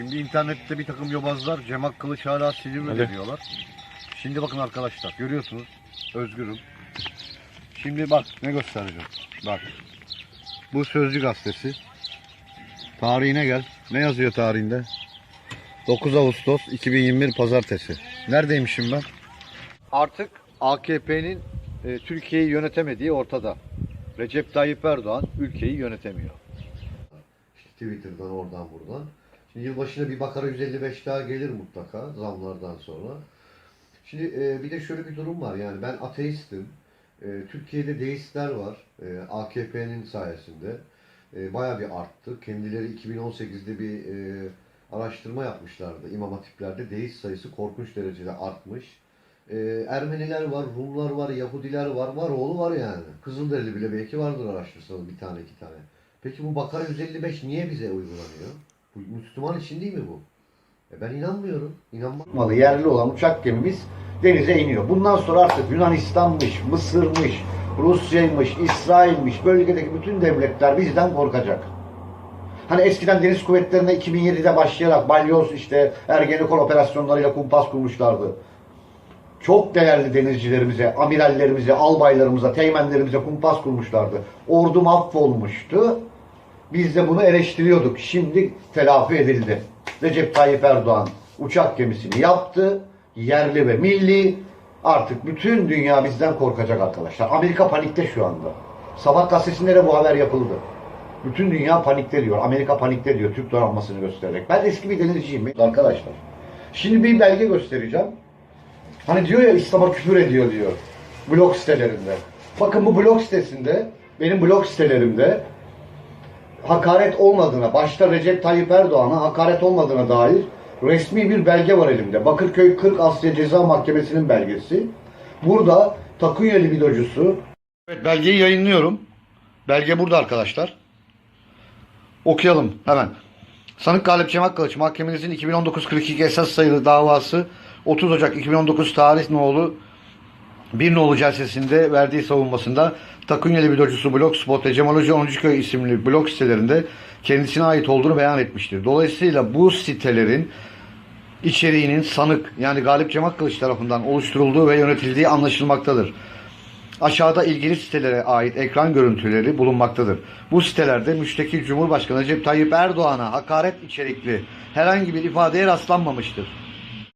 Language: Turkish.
Şimdi internette bir takım yobazlar Cemal Kılıç hala Silivri'de Hadi. diyorlar. Şimdi bakın arkadaşlar görüyorsunuz. Özgürüm. Şimdi bak ne göstereceğim. Bak. Bu Sözcü gazetesi. Tarihine gel. Ne yazıyor tarihinde? 9 Ağustos 2021 Pazartesi. Neredeymişim ben? Artık AKP'nin e, Türkiye'yi yönetemediği ortada. Recep Tayyip Erdoğan ülkeyi yönetemiyor. İşte Twitter'dan oradan buradan. Şimdi yılbaşına bir bakara 155 daha gelir mutlaka zamlardan sonra. Şimdi e, bir de şöyle bir durum var yani ben ateistim. E, Türkiye'de deistler var e, AKP'nin sayesinde. E, bayağı bir arttı. Kendileri 2018'de bir e, araştırma yapmışlardı. İmam hatiplerde deist sayısı korkunç derecede artmış. E, Ermeniler var, Rumlar var, Yahudiler var, var oğlu var yani. Kızılderili bile belki vardır araştırsanız bir tane iki tane. Peki bu Bakara 155 niye bize uygulanıyor? Bu Müslüman için değil mi bu? E ben inanmıyorum. İnanmam. malı yerli olan uçak gemimiz denize iniyor. Bundan sonra artık Yunanistan'mış, Mısır'mış, Rusya'ymış, İsrail'miş, bölgedeki bütün devletler bizden korkacak. Hani eskiden deniz kuvvetlerine 2007'de başlayarak balyoz işte Ergenekon operasyonlarıyla kumpas kurmuşlardı. Çok değerli denizcilerimize, amirallerimize, albaylarımıza, teğmenlerimize kumpas kurmuşlardı. Ordu mahvolmuştu. Biz de bunu eleştiriyorduk. Şimdi telafi edildi. Recep Tayyip Erdoğan uçak gemisini yaptı. Yerli ve milli. Artık bütün dünya bizden korkacak arkadaşlar. Amerika panikte şu anda. Sabah gazetesinde de bu haber yapıldı. Bütün dünya panikte diyor. Amerika panikte diyor Türk donanmasını göstererek. Ben eski bir denizciyim arkadaşlar. Şimdi bir belge göstereceğim. Hani diyor ya İslam'a küfür ediyor diyor. Blog sitelerinde. Bakın bu blog sitesinde, benim blog sitelerimde hakaret olmadığına, başta Recep Tayyip Erdoğan'a hakaret olmadığına dair resmi bir belge var elimde. Bakırköy 40 Asya Ceza Mahkemesi'nin belgesi. Burada Takunya libidocusu Evet belgeyi yayınlıyorum. Belge burada arkadaşlar. Okuyalım hemen. Sanık Galip Cemal Kılıç mahkemenizin 2019-42 esas sayılı davası 30 Ocak 2019 tarih nolu bir nolu celsesinde verdiği savunmasında Takunya Libidocusu Blogspot ve Cemal Hoca 10. Köy isimli blog sitelerinde kendisine ait olduğunu beyan etmiştir. Dolayısıyla bu sitelerin içeriğinin sanık yani Galip Cemal Kılıç tarafından oluşturulduğu ve yönetildiği anlaşılmaktadır. Aşağıda ilgili sitelere ait ekran görüntüleri bulunmaktadır. Bu sitelerde müştekil Cumhurbaşkanı Recep Tayyip Erdoğan'a hakaret içerikli herhangi bir ifadeye rastlanmamıştır.